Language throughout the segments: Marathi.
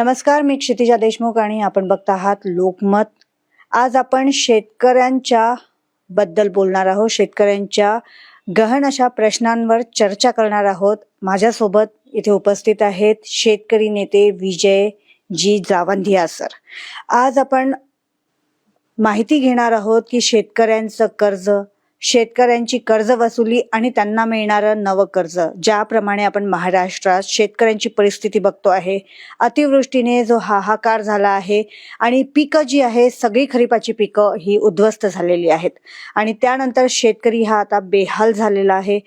नमस्कार मी क्षितिजा देशमुख आणि आपण बघत आहात लोकमत. आज आपण शेतकऱ्यांच्या बद्दल बोलणार आहोत. शेतकऱ्यांच्या गहन अशा प्रश्नांवर चर्चा करणार आहोत. माझ्यासोबत इथे उपस्थित आहेत शेतकरी नेते विजय जी जावंधिया सर. आज आपण माहिती घेणार आहोत की शेतकऱ्यांचं कर्ज शेतकऱ्यांची कर्ज वसुली आणि त्यांना मिळणारं नवं कर्ज. ज्याप्रमाणे आपण महाराष्ट्रात शेतकऱ्यांची परिस्थिती बघतो आहे अतिवृष्टीने जो हाहाकार झाला आहे आणि पिकं जी आहे सगळी खरीपाची पिकं ही उद्ध्वस्त झालेली आहेत. आणि त्यानंतर शेतकरी हा आता बेहाल झालेला आहे.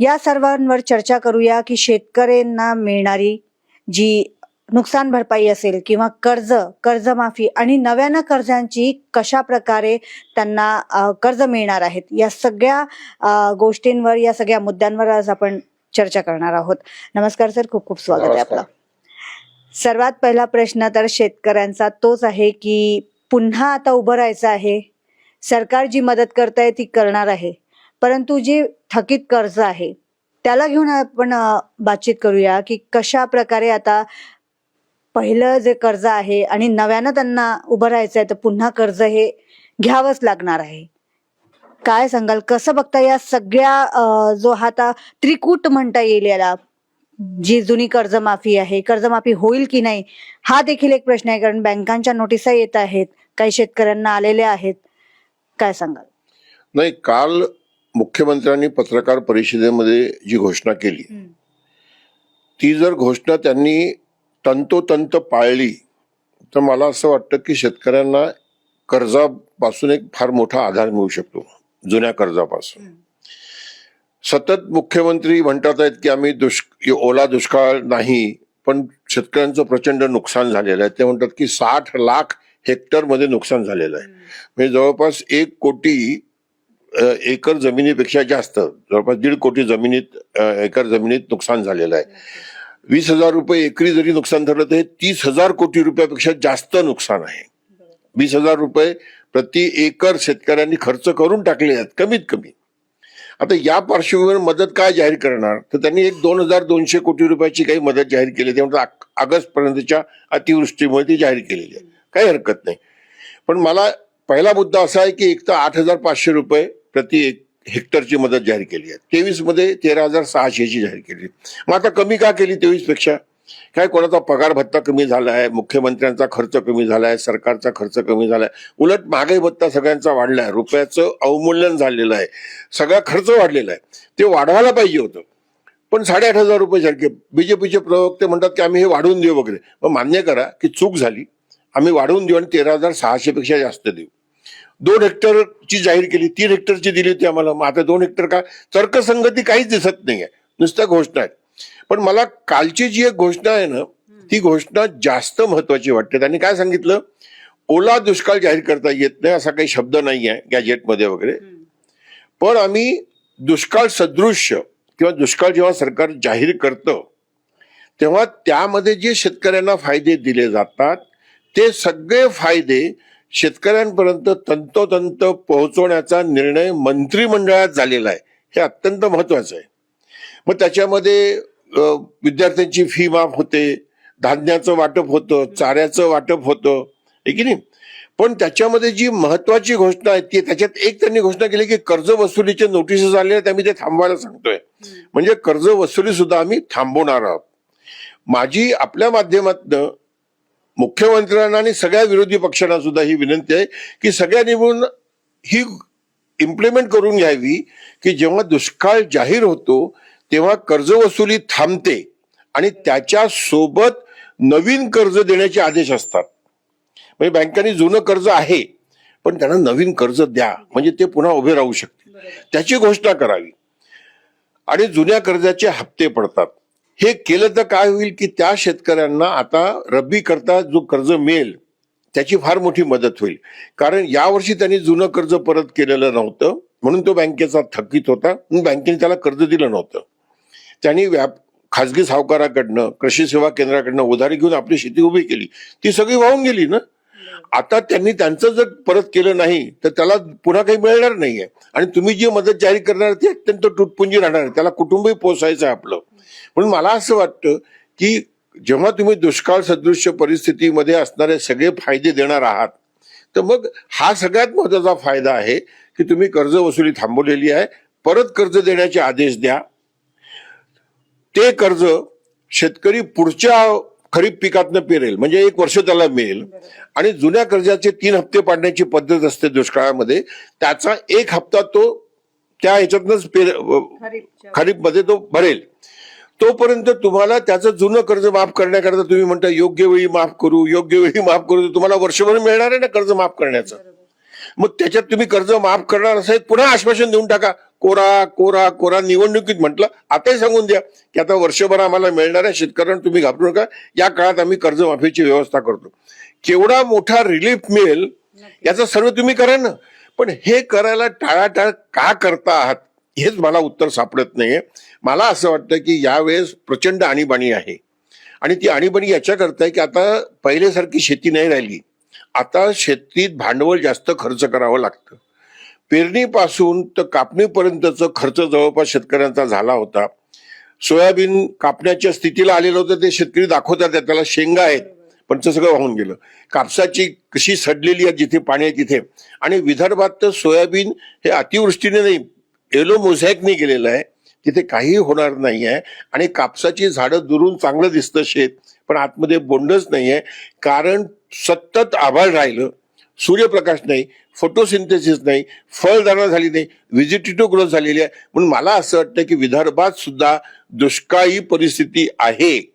या सर्वांवर चर्चा करूया की शेतकऱ्यांना मिळणारी जी नुकसान भरपाई असेल किंवा कर्ज कर्जमाफी आणि नव्यानं कर्जांची कशा प्रकारे त्यांना कर्ज मिळणार आहेत या सगळ्या गोष्टींवर या सगळ्या मुद्द्यांवर आज आपण चर्चा करणार आहोत. नमस्कार सर खूप खूप स्वागत आहे. आपलं. सर्वात पहिला प्रश्न तर शेतकऱ्यांचा तोच आहे की पुन्हा आता उभं राहायचं आहे. सरकार जी मदत करत आहे ती करणार आहे. परंतु जे थकीत कर्ज आहे त्याला घेऊन आपण बातचीत करूया की कशा प्रकारे आता पहिलं जे कर्ज आहे आणि नव्यानं त्यांना उभं राहायचं आहे तर पुन्हा कर्ज हे घ्यावंच लागणार आहे. काय सांगाल? कसं बघता या सगळ्या जो हा आता त्रिकूट म्हणता येईल याला जी जुनी कर्जमाफी आहे कर्जमाफी होईल की नाही हा देखील एक प्रश्न आहे कारण बँकांच्या नोटिसा येत आहेत काही शेतकऱ्यांना आलेल्या आहेत. काय सांगाल? नाही काल मुख्यमंत्र्यांनी पत्रकार परिषदेमध्ये जी घोषणा केली ती जर घोषणा त्यांनी तंतोतंत पाळली तर मला असं वाटतं की शेतकऱ्यांना कर्जापासून एक फार मोठा आधार मिळू शकतो जुन्या कर्जापासून. सतत मुख्यमंत्री म्हणतात आहेत की आम्ही दुष्क ओला दुष्काळ नाही पण शेतकऱ्यांचं प्रचंड नुकसान झालेलं आहे. ते म्हणतात की साठ लाख हेक्टरमध्ये नुकसान झालेलं आहे. म्हणजे जवळपास एक कोटी एकर जमिनीपेक्षा जास्त जवळपास दीड कोटी जमिनीत एकर जमिनीत नुकसान झालेलं आहे. वीस हजार रुपये एकरी जरी नुकसान ठरलं तर हे तीस हजार कोटी रुपयापेक्षा जास्त नुकसान आहे. वीस हजार रुपये प्रति एकर शेतकऱ्यांनी खर्च करून टाकले आहेत कमीत कमी. आता या पार्श्वभूमीवर मदत काय जाहीर करणार? तर त्यांनी एक दोन हजार दोनशे कोटी रुपयाची काही मदत जाहीर केली ते म्हणतात ऑगस्ट पर्यंतच्या अतिवृष्टीमुळे ती जाहीर केलेली आहे. काही हरकत नाही. पण मला पहिला मुद्दा असा आहे की एक तर आठ हजार पाचशे रुपये प्रति एक हेक्टरची मदत जाहीर केली आहे. तेवीसमध्ये तेरा हजार सहाशेची जाहीर केली. मग आता कमी का केली तेवीसपेक्षा काय कोणाचा पगार भत्ता कमी झाला आहे? मुख्यमंत्र्यांचा खर्च कमी झाला आहे? सरकारचा खर्च कमी झाला आहे? उलट महागाई भत्ता सगळ्यांचा वाढला आहे. रुपयाचं अवमूल्यन झालेलं आहे. सगळा खर्च वाढलेला आहे. ते वाढवायला पाहिजे होतं. पण साडेआठ हजार रुपये सारखे बीजेपीचे प्रवक्ते म्हणतात की आम्ही हे वाढवून देऊ वगैरे. मग मान्य करा की चूक झाली. आम्ही वाढवून देऊ आणि तेरा हजार सहाशे पेक्षा जास्त देऊ. दोन हेक्टरची जाहीर केली तीन हेक्टरची दिली होती आम्हाला. मग आता दोन हेक्टर का? तर्कसंगती काहीच दिसत नाहीये. नुसत्या घोषणा आहेत. पण मला कालची जी एक घोषणा आहे ना ती घोषणा जास्त महत्वाची वाटते. त्यांनी काय सांगितलं? ओला दुष्काळ जाहीर करता येत नाही असा काही शब्द नाही आहे गॅजेटमध्ये वगैरे पण आम्ही दुष्काळ सदृश्य किंवा दुष्काळ जेव्हा सरकार जाहीर करतं तेव्हा त्यामध्ये जे शेतकऱ्यांना फायदे दिले जातात ते सगळे फायदे शेतकऱ्यांपर्यंत तंतोतंत पोहोचवण्याचा निर्णय मंत्रिमंडळात झालेला आहे. हे अत्यंत महत्वाचं आहे. मग त्याच्यामध्ये विद्यार्थ्यांची फी माफ होते धान्याचं वाटप होतं चाऱ्याचं वाटप होतं आहे की नाही? पण त्याच्यामध्ये जी महत्वाची घोषणा आहे ती त्याच्यात एक त्यांनी घोषणा केली की कर्ज वसुलीचे नोटिसेस आले आहेत आम्ही ते थांबवायला सांगतोय. म्हणजे कर्ज वसुली सुद्धा आम्ही थांबवणार आहोत. माझी आपल्या माध्यमातनं मुख्यमंत्र्यांना आणि सगळ्या विरोधी पक्षांना सुद्धा ही विनंती आहे की सगळ्यांनी मिळून ही इम्प्लिमेंट करून घ्यावी की जेव्हा दुष्काळ जाहीर होतो तेव्हा कर्जवसुली थांबते आणि त्याच्या सोबत नवीन कर्ज देण्याचे आदेश असतात. म्हणजे बँकांनी जुनं कर्ज आहे पण त्यांना नवीन कर्ज द्या म्हणजे ते पुन्हा उभे राहू शकतील. त्याची घोषणा करावी. आणि जुन्या कर्जाचे हप्ते पडतात. हे केलं तर काय होईल की त्या शेतकऱ्यांना आता रब्बी करता जो कर्ज मिळेल त्याची फार मोठी मदत होईल. कारण यावर्षी त्यांनी जुनं कर्ज परत केलेलं नव्हतं म्हणून तो बँकेचा थकीत होता म्हणून बँकेने त्याला कर्ज दिलं नव्हतं. त्यांनी व्याप खाजगी सावकाराकडनं कृषी सेवा केंद्राकडनं उधारी घेऊन आपली शेती उभी केली. ती सगळी वाहून गेली ना? आता त्यांनी त्यांचं जर परत केलं नाही तर त्याला पुन्हा काही मिळणार नाहीये. आणि तुम्ही जी मदत जाहीर करणार ती अत्यंत तुटपुंजी राहणार आहे. त्याला कुटुंबही पोसायचं आहे आपलं. म्हणून मला असं वाटतं की जेव्हा तुम्ही दुष्काळ सदृश्य परिस्थितीमध्ये असणारे सगळे फायदे देणार आहात तर मग हा सगळ्यात महत्त्वाचा फायदा आहे की तुम्ही कर्ज वसुली थांबवलेली आहे. परत कर्ज देण्याचे आदेश द्या. ते कर्ज शेतकरी पुढच्या खरीप पिकातनं पेरेल म्हणजे एक वर्ष त्याला मिळेल. आणि जुन्या कर्जाचे तीन हप्ते पाडण्याची पद्धत असते दुष्काळामध्ये. त्याचा एक हप्ता तो त्या ह्याच्यातनंच पेर खरीपमध्ये तो भरेल. तोपर्यंत तुम्हाला त्याचं जुनं कर्ज माफ करण्याकरता तुम्ही म्हणता योग्य वेळी माफ करू योग्य वेळी माफ करू तुम्हाला वर्षभर मिळणार आहे ना कर्ज माफ करण्याचं? मग त्याच्यात तुम्ही कर्ज माफ करणार असेल पुन्हा आश्वासन देऊन टाका. कोरा कोरा कोरा निवडणुकीत म्हटलं आताही सांगून द्या की आता वर्षभर आम्हाला मिळणार आहे शेतकऱ्यांना तुम्ही घाबरू नका. या काळात आम्ही कर्जमाफीची व्यवस्था करतो. केवढा मोठा रिलीफ मिळेल याचा सर्व तुम्ही करा ना. पण हे करायला टाळाटाळ का करता आहात? हेच मला उत्तर सापडत नाहीये. मला असं वाटतं की यावेळेस प्रचंड आणीबाणी आहे. आणि ती आणीबाणी याच्याकरता आहे की आता पहिल्यासारखी शेती नाही राहिली. आता शेतीत भांडवल जास्त खर्च करावं लागतं. पेरणीपासून तर कापणीपर्यंतचा खर्च जवळपास शेतकऱ्यांचा झाला होता. सोयाबीन कापण्याच्या स्थितीला आलेलं होतं ते शेतकरी दाखवतात त्याला शेंगा आहेत पण ते सगळं वाहून गेलं. कापसाची कशी सडलेली आहे जिथे पाणी आहे तिथे. आणि विदर्भात तर सोयाबीन हे अतिवृष्टीने नाही एलो मोझॅकनी गेलेलं आहे. तिथे काहीही होणार नाही आहे आणि कापसाची झाडं दुरून चांगलं दिसतं शेत पण आतमध्ये बोंडच नाही आहे कारण सतत आभाळ राहिलं. सूर्यप्रकाश नाही फोटोसिंथेसिस नाही फळदारणा झाली नाही व्हिजिटेटिव्ह ग्रोथ झालेली आहे. म्हणून मला असं वाटतं की विदर्भात सुद्धा दुष्काळी परिस्थिती आहे.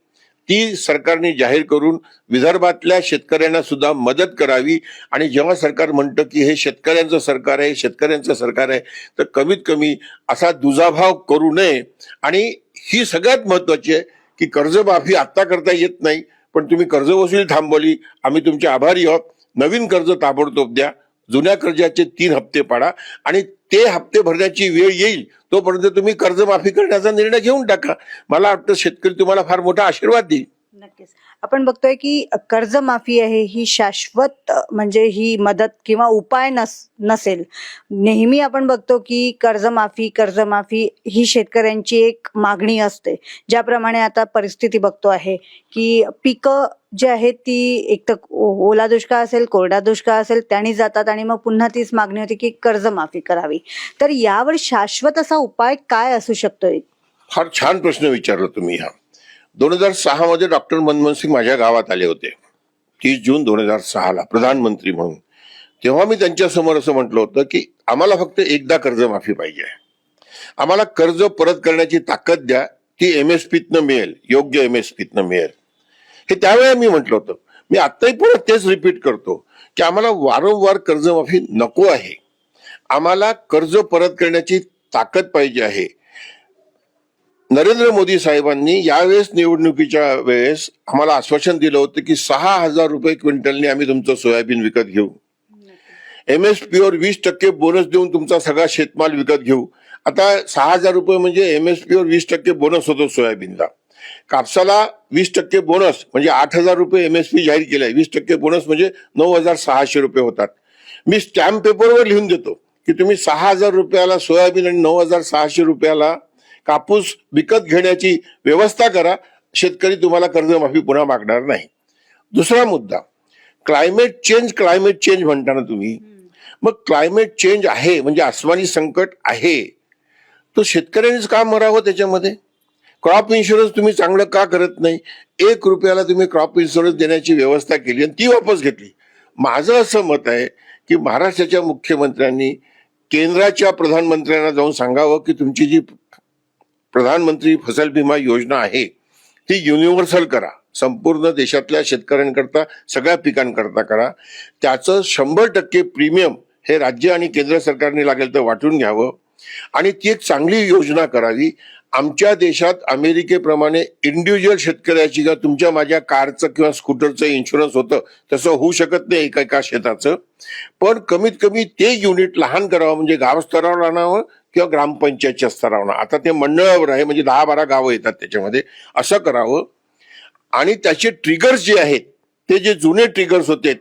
ती सरकारने जाहीर करून विदर्भातल्या शेतकऱ्यांना सुद्धा मदत करावी. आणि जेव्हा सरकार म्हणतं की हे शेतकऱ्यांचं सरकार आहे शेतकऱ्यांचं सरकार आहे तर कमीत कमी असा दुजाभाव करू नये. आणि ही सगळ्यात महत्वाची आहे की कर्जमाफी आत्ता करता येत नाही पण तुम्ही कर्ज वसुली थांबवली आम्ही तुमचे आभारी आहोत. नवीन कर्ज ताबडतोब द्या जुन्या कर्जाचे तीन हप्ते पाडा आणि ते हप्ते भरण्याची वेळ येईल तोपर्यंत तुम्ही कर्जमाफी करण्याचा निर्णय घेऊन टाका. मला वाटतं शेतकरी तुम्हाला फार मोठा आशीर्वाद देईल. नक्कीच आपण बघतोय की कर्जमाफी आहे ही शाश्वत म्हणजे ही मदत किंवा उपाय नस नसेल. नेहमी आपण बघतो की कर्जमाफी कर्जमाफी ही शेतकऱ्यांची एक मागणी असते. ज्याप्रमाणे आता परिस्थिती बघतो आहे की पिकं जी आहेत ती एक तर ओला दुष्काळ असेल कोरडा दुष्काळ असेल त्यांनी जातात आणि मग पुन्हा तीच मागणी होती की कर्जमाफी करावी. तर यावर शाश्वत असा उपाय काय असू शकतो फार छान प्रश्न विचारला तुम्ही हा. दोन हजार सहा मध्ये डॉक्टर मनमोहन सिंग माझ्या गावात आले होते. तीस जून दोन हजार सहाला प्रधानमंत्री म्हणून. तेव्हा मी त्यांच्यासमोर असं म्हटलं होतं की आम्हाला फक्त एकदा कर्जमाफी पाहिजे. आम्हाला कर्ज परत करण्याची ताकद द्या ती एम एस पीतनं मिळेल योग्य एम एस पीतनं मिळेल. हे त्यावेळेला मी म्हटलं होतं. मी आत्ताही पुन्हा तेच रिपीट करतो की आम्हाला वारंवार कर्जमाफी नको आहे. आम्हाला कर्ज परत करण्याची ताकद पाहिजे आहे. नरेंद्र मोदी साहेबांनी यावेळेस निवडणुकीच्या वेळेस आम्हाला आश्वासन दिलं होतं की सहा हजार रुपये क्विंटलने आम्ही तुमचं सोयाबीन विकत घेऊ. एम एस पीवर वीस टक्के बोनस देऊन तुमचा सगळा शेतमाल विकत घेऊ. आता सहा हजार रुपये म्हणजे एम एस पीवर वीस टक्के बोनस होतो सोयाबीनला कापसाला वीस टक्के बोनस म्हणजे आठ हजार रुपये एम एस पी जाहीर केलाय. वीस टक्के बोनस म्हणजे नऊ हजार सहाशे रुपये होतात. मी स्टॅम्प पेपरवर लिहून देतो की तुम्ही सहा हजार रुपयाला सोयाबीन आणि नऊ हजार सहाशे रुपयाला कापूस विकत घेण्याची व्यवस्था करा. शेतकरी तुम्हाला कर्जमाफी पुन्हा मागणार नाही. दुसरा मुद्दा. क्लायमेट चेंज क्लायमेट चेंज म्हणता ना तुम्ही. मग क्लायमेट चेंज आहे म्हणजे आसमानी संकट आहे. तो शेतकऱ्यांनीच का मरावं त्याच्यामध्ये? क्रॉप इन्शुरन्स तुम्ही चांगलं का करत नाही? एक रुपयाला तुम्ही क्रॉप इन्शुरन्स देण्याची व्यवस्था केली आणि ती वापस घेतली. माझं असं मत आहे की महाराष्ट्राच्या मुख्यमंत्र्यांनी केंद्राच्या प्रधानमंत्र्यांना जाऊन सांगावं की तुमची जी प्रधानमंत्री फसल विमा योजना आहे ती युनिव्हर्सल करा. संपूर्ण देशातल्या शेतकऱ्यांकरता सगळ्या पिकांकरता करा. त्याचं शंभर टक्के प्रीमियम हे राज्य आणि केंद्र सरकारने लागेल तर वाटून घ्यावं. आणि ती एक चांगली योजना करावी. आमच्या देशात अमेरिकेप्रमाणे इंडिव्हिज्युअल शेतकऱ्याची किंवा तुमच्या माझ्या कारचं किंवा स्कूटरचं इन्शुरन्स होतं तसं होऊ शकत नाही एका एका शेताचं. पण कमीत कमी ते युनिट लहान करावं म्हणजे गावस्तरावर आणावं किंवा ग्रामपंचायतच्या स्तरावर. आता ते मंडळावर आहे म्हणजे दहा बारा गावं येतात त्याच्यामध्ये. असं करावं. आणि त्याचे ट्रिगर्स जे आहेत ते जे जुने ट्रिगर्स होते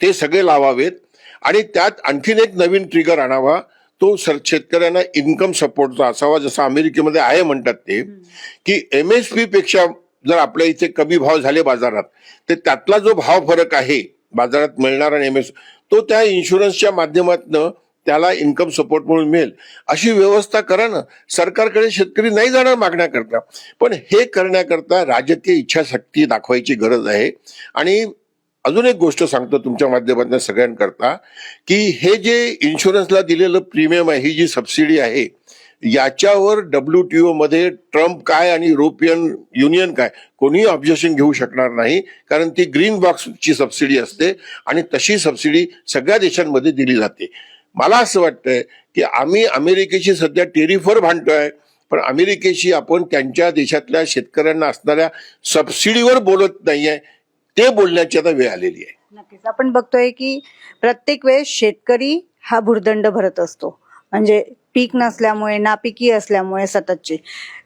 ते सगळे लावावेत. आणि त्यात आणखीन एक नवीन ट्रिगर आणावा. तो सर शेतकऱ्यांना इन्कम सपोर्टचा असावा जसं अमेरिकेमध्ये आहे म्हणतात ते की एम एस पी पेक्षा जर आपल्या इथे कमी भाव झाले बाजारात तर त्यातला जो भाव फरक आहे बाजारात मिळणारा एम एस तो त्या इन्शुरन्सच्या माध्यमातून त्याला इन्कम सपोर्ट म्हणून मिळेल. अशी व्यवस्था करा ना सरकारकडे शेतकरी नाही जाणार मागण्याकरता. पण हे करण्याकरता राजकीय इच्छाशक्ती दाखवायची गरज आहे. आणि अजून एक गोष्ट सांगतो तुमच्या माध्यमातून सगळ्यांकरता की हे जे इन्शुरन्सला दिलेलं प्रीमियम आहे ही जी सबसिडी आहे याच्यावर डब्ल्यू टी ओ मध्ये ट्रम्प काय आणि युरोपियन युनियन काय कोणीही ऑब्जेक्शन घेऊ शकणार नाही. कारण ती ग्रीन बॉक्सची सबसिडी असते आणि तशी सबसिडी सगळ्या देशांमध्ये दिली जाते. मला असं वाटतंय की आम्ही अमेरिकेशी सध्या टेरिफवर भांडतोय पण अमेरिकेशी आपण त्यांच्या देशातल्या शेतकऱ्यांना असणाऱ्या सबसिडीवर बोलत नाहीये ते बोलण्याची आता वेळ आलेली आहे. नक्कीच. आपण बघतोय की प्रत्येक वेळेस शेतकरी हा भुर्दंड भरत असतो. म्हणजे पीक नसल्यामुळे नापिकी असल्यामुळे सततची.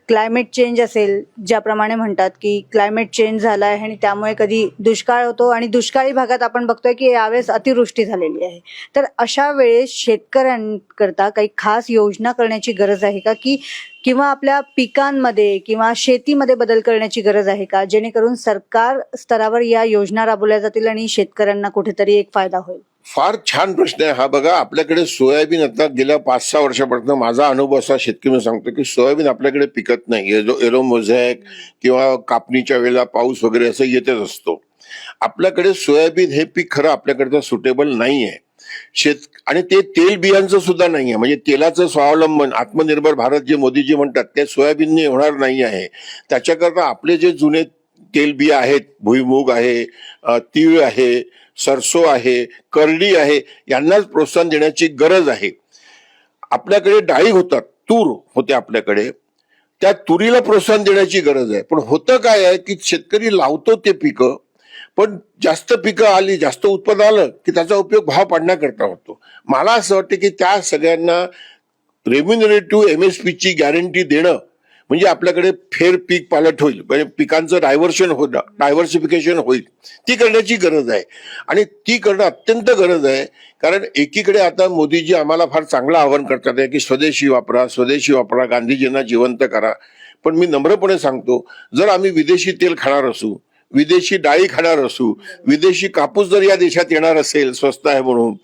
क्लायमेट चेंज असेल ज्याप्रमाणे म्हणतात की क्लायमेट चेंज झाला आहे आणि त्यामुळे कधी दुष्काळ होतो आणि दुष्काळी भागात आपण बघतोय की यावेळेस अतिवृष्टी झालेली आहे. तर अशा वेळेस शेतकऱ्यांकरता काही खास योजना करण्याची गरज आहे का? की किंवा आपल्या पिकांमध्ये किंवा शेतीमध्ये बदल करण्याची गरज आहे का? जेणेकरून सरकार स्तरावर या योजना राबवल्या जातील आणि शेतकऱ्यांना कुठेतरी एक फायदा होईल? फार छान प्रश्न आहे. हा बघा आपल्याकडे सोयाबीन आता गेल्या पाच सहा वर्षापासून माझा अनुभव असा शेतकरी म्हणून सांगतो की सोयाबीन आपल्याकडे पिकत नाही. एलो येलो मोझॅक किंवा कापणीच्या वेळेला पाऊस वगैरे असं येतच असतो. आपल्याकडे सोयाबीन हे पीक खरं आपल्याकडचं सुटेबल नाही आहे शेत आणि ते तेल बियांचं सुद्धा नाही आहे म्हणजे तेलाचं स्वावलंबन आत्मनिर्भर भारत जे मोदीजी म्हणतात ते सोयाबीनने होणार नाही आहे. त्याच्याकरता आपले जे जुने तेलबिया आहेत भुईमूग आहे तीळ आहे सरसो आहे करडी आहे यांनाच प्रोत्साहन देण्याची गरज आहे. आपल्याकडे डाळी होतात तूर होते आपल्याकडे. त्या तुरीला प्रोत्साहन देण्याची गरज आहे. पण होतं काय आहे की शेतकरी लावतो ते पिकं पण जास्त पिकं आली जास्त उत्पन्न आलं की त्याचा उपयोग भाव पाडण्याकरता होतो. मला असं वाटतं की त्या सगळ्यांना रेम्युनरेटिव्ह एम एस पीची गॅरंटी देणं म्हणजे आपल्याकडे फेर पीक पालट होईल. म्हणजे पिकांचं डायव्हर्शन होणं डायव्हर्सिफिकेशन होईल. ती करण्याची गरज आहे. आणि ती करणं अत्यंत गरज आहे. कारण एकीकडे आता मोदीजी आम्हाला फार चांगलं आवाहन करतात की स्वदेशी वापरा स्वदेशी वापरा गांधीजींना जिवंत करा. पण मी नम्रपणे सांगतो जर आम्ही विदेशी तेल खाणार असू विदेशी डाळी खाणार असू विदेशी कापूस जर या देशात येणार असेल स्वस्त आहे म्हणून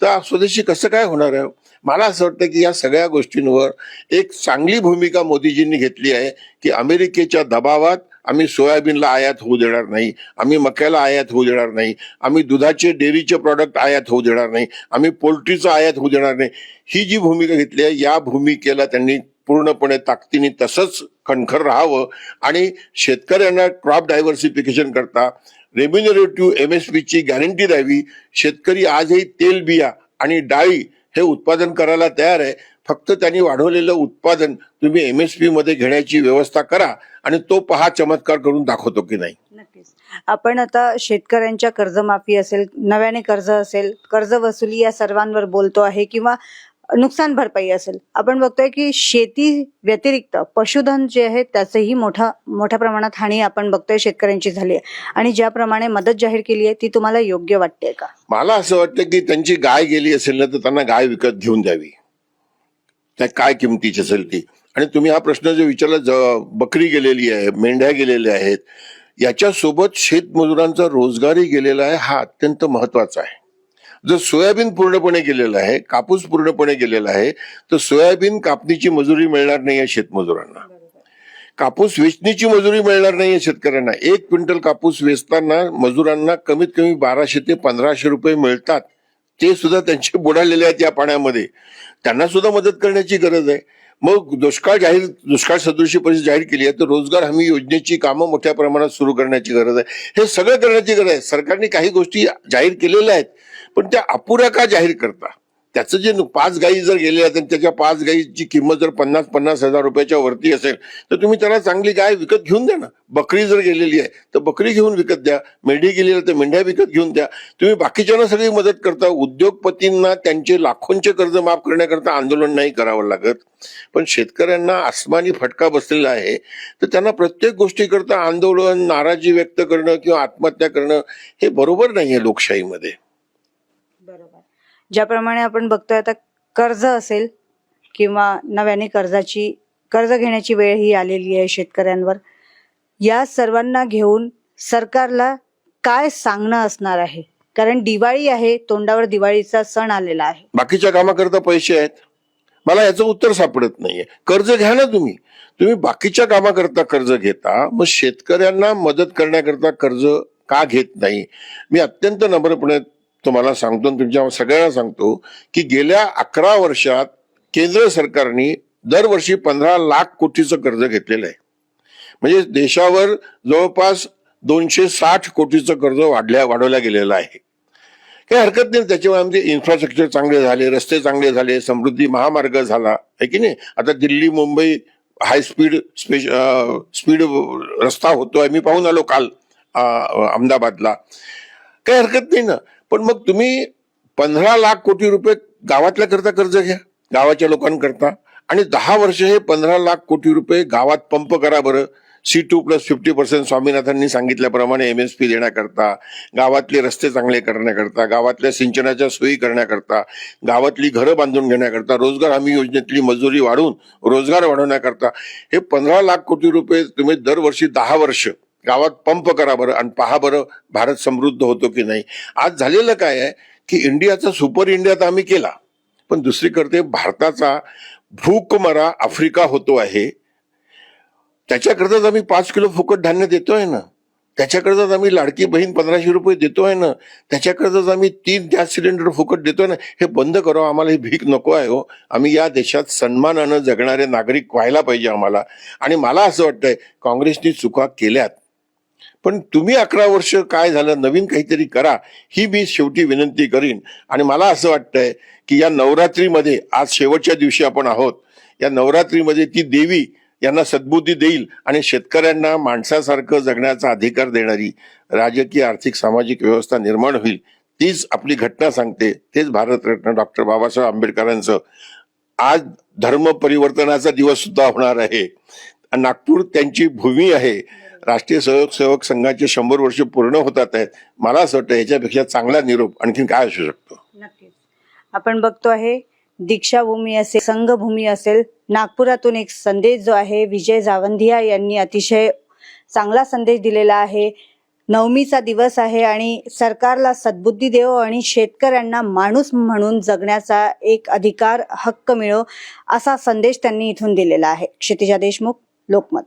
तर स्वदेशी कसं काय होणार आहे? मला असं वाटतं की या सगळ्या गोष्टींवर एक चांगली भूमिका मोदीजींनी घेतली आहे की अमेरिकेच्या दबावात आम्ही सोयाबीनला आयात होऊ देणार नाही आम्ही मक्याला आयात होऊ देणार नाही आम्ही दुधाचे डेअरीचे प्रॉडक्ट आयात होऊ देणार नाही आम्ही पोल्ट्रीचं आयात होऊ देणार नाही. ही जी भूमिका घेतली आहे या भूमिकेला त्यांनी पूर्णपणे ताकदीने तसंच खणखर राहावं आणि शेतकऱ्यांना क्रॉप डायव्हर्सिफिकेशन करता रेम्युनरेटिव्ह एम एस ची गॅरंटी द्यावी. शेतकरी आजही तेल बिया आणि डाळी हे उत्पादन करायला तयार आहे. फक्त त्यांनी वाढवलेलं उत्पादन तुम्ही एम एस पी मध्ये घेण्याची व्यवस्था करा आणि तो पहा चमत्कार करून दाखवतो की नाही. नक्कीच. आपण आता शेतकऱ्यांच्या कर्जमाफी असेल नव्याने कर्ज असेल कर्ज वसुली या सर्वांवर बोलतो आहे किंवा नुकसान भरपाई असेल. आपण बघतोय की शेती व्यतिरिक्त पशुधन जे आहे त्याचंही मोठा मोठ्या प्रमाणात हानी आपण बघतोय शेतकऱ्यांची झाली आहे. आणि ज्याप्रमाणे मदत जाहीर केली आहे ती तुम्हाला योग्य वाटते का? मला असं वाटतं की त्यांची गाय गेली असेल ना तर त्यांना गाय विकत घेऊन द्यावी. त्या काय किमतीची असेल ती? आणि तुम्ही हा प्रश्न जो विचारला ज- बकरी गेलेली आहे मेंढ्या गेलेल्या आहेत याच्यासोबत शेतमजुरांचा रोजगारही गेलेला आहे हा अत्यंत महत्त्वाचा आहे. जर सोयाबीन पूर्णपणे गेलेलं आहे कापूस पूर्णपणे गेलेला आहे तर सोयाबीन कापणीची मजुरी मिळणार नाही आहे शेतमजुरांना. कापूस वेचणीची मजुरी मिळणार नाहीये शेतकऱ्यांना. एक क्विंटल कापूस वेचताना मजुरांना कमीत कमी बाराशे ते पंधराशे रुपये मिळतात. ते सुद्धा त्यांचे बुडालेले आहेत या पाण्यामध्ये. त्यांना सुद्धा मदत करण्याची गरज आहे. मग दुष्काळ जाहीर दुष्काळ सदृशी परिस्थिती जाहीर केली आहे तर रोजगार हमी योजनेची कामं मोठ्या प्रमाणात सुरू करण्याची गरज आहे. हे सगळं करण्याची गरज आहे. सरकारने काही गोष्टी जाहीर केलेल्या आहेत. पण त्या अपुऱ्या का जाहीर करता? त्याचं जे पाच गायी जर गेले आहेत त्याच्या पाच गायीची किंमत जर पन्नास पन्नास हजार रुपयाच्या वरती असेल तर तुम्ही त्याला चांगली गाय विकत घेऊन द्या ना. बकरी जर गेलेली आहे तर बकरी घेऊन विकत द्या. मेंढी गेलेली तर मेंढ्या विकत घेऊन द्या. तुम्ही बाकीच्यांना सगळी मदत करता. उद्योगपतींना त्यांचे लाखोंचे कर्ज माफ करण्याकरता आंदोलन नाही करावं लागत. पण शेतकऱ्यांना आसमानी फटका बसलेला आहे. तर त्यांना प्रत्येक गोष्टीकरता आंदोलन नाराजी व्यक्त करणं किंवा आत्महत्या करणं हे बरोबर नाही आहे लोकशाहीमध्ये. ज्याप्रमाणे आपण बघतोय आता कर्ज असेल किंवा नव्याने कर्जाची कर्ज घेण्याची वेळ ही आलेली आहे शेतकऱ्यांवर. या सर्वांना घेऊन सरकारला काय सांगणं असणार आहे? कारण दिवाळी आहे तोंडावर दिवाळीचा सण आलेला आहे. बाकीच्या कामाकरता पैसे आहेत. मला याचं उत्तर सापडत नाहीये. कर्ज घ्या ना तुम्ही. तुम्ही बाकीच्या कामाकरता कर्ज घेता मग शेतकऱ्यांना मदत करण्याकरता कर्ज का घेत नाही? मी अत्यंत नम्रपणे तुम्हाला सांगतो तुमच्या सगळ्यांना सांगतो की गेल्या अकरा वर्षात केंद्र सरकारने दरवर्षी पंधरा लाख कोटीचं कर्ज घेतलेलं आहे. म्हणजे देशावर जवळपास दोनशे साठ कोटीचं कर्ज वाढल्या वाढवल्या गेलेलं आहे. काही हरकत नाही त्याच्यामुळे आमचे इन्फ्रास्ट्रक्चर चांगले झाले रस्ते चांगले झाले समृद्धी महामार्ग झाला आहे की नाही? आता दिल्ली मुंबई हाय स्पीड स्पेश स्पीड रस्ता होतोय. मी पाहून आलो काल अहमदाबादला. काही हरकत नाही ना. पण मग तुम्ही पंधरा लाख कोटी रुपये गावातल्या करता कर्ज घ्या गावाच्या लोकांकरता आणि दहा वर्ष हे पंधरा लाख कोटी रुपये गावात पंप करा बरं. C two plus fifty percent स्वामीनाथांनी सांगितल्याप्रमाणे एम एस पी देण्याकरता गावातले रस्ते चांगले करण्याकरता गावातल्या सिंचनाच्या सोयी करण्याकरता गावातली घरं बांधून घेण्याकरता रोजगार हमी योजनेतली मजुरी वाढवून रोजगार वाढवण्याकरता हे पंधरा लाख कोटी रुपये तुम्ही दरवर्षी दहा वर्ष गावात पंप करा बरं आणि पहा बरं भारत समृद्ध होतो की नाही. आज झालेलं काय आहे की इंडियाचा सुपर इंडिया तर आम्ही केला पण दुसरीकडे भारताचा भूकमरा आफ्रिका होतो आहे. त्याच्याकरताच आम्ही पाच किलो फुकट धान्य देतोय ना. त्याच्याकरताच आम्ही लाडकी बहीण पंधराशे रुपये देतोय ना. त्याच्याकरताच आम्ही तीन गॅस सिलेंडर फुकट देतोय ना. हे बंद करावं आम्हाला ही भीक नको आहे हो. आम्ही या देशात सन्मानानं जगणारे नागरिक व्हायला पाहिजे आम्हाला. आणि मला असं वाटतंय काँग्रेसनी चुका केल्यात. पण तुम्ही अकरा वर्ष काय झालं नवीन काहीतरी करा ही मी शेवटी विनंती करीन. आणि मला असं वाटतंय की या नवरात्रीमध्ये आज शेवटच्या दिवशी आपण आहोत या नवरात्रीमध्ये ती देवी यांना सद्बुद्धी देईल आणि शेतकऱ्यांना माणसासारखं जगण्याचा अधिकार देणारी राजकीय आर्थिक सामाजिक व्यवस्था निर्माण होईल तीच आपली घटना सांगते. तेच भारतरत्न डॉक्टर बाबासाहेब आंबेडकरांचं. आज धर्म परिवर्तनाचा दिवस सुद्धा होणार आहे. नागपूर त्यांची भूमी आहे. राष्ट्रीय स्वयंसेवक संघाचे शंभर वर्ष पूर्ण होतात आहेत. मला असं वाटतं याच्यापेक्षा चांगला निरोप आणखी काय असू शकतो? नक्कीच. आपण बघतो आहे दीक्षाभूमी असेल संघभूमी असेल नागपुरातून एक संदेश जो आहे विजय जावंधिया यांनी अतिशय चांगला संदेश दिलेला आहे. नवमीचा दिवस आहे आणि सरकारला सद्बुद्धी देव आणि शेतकऱ्यांना माणूस म्हणून जगण्याचा एक अधिकार हक्क मिळो असा संदेश त्यांनी इथून दिलेला आहे. क्षितिजा देशमुख लोकमत.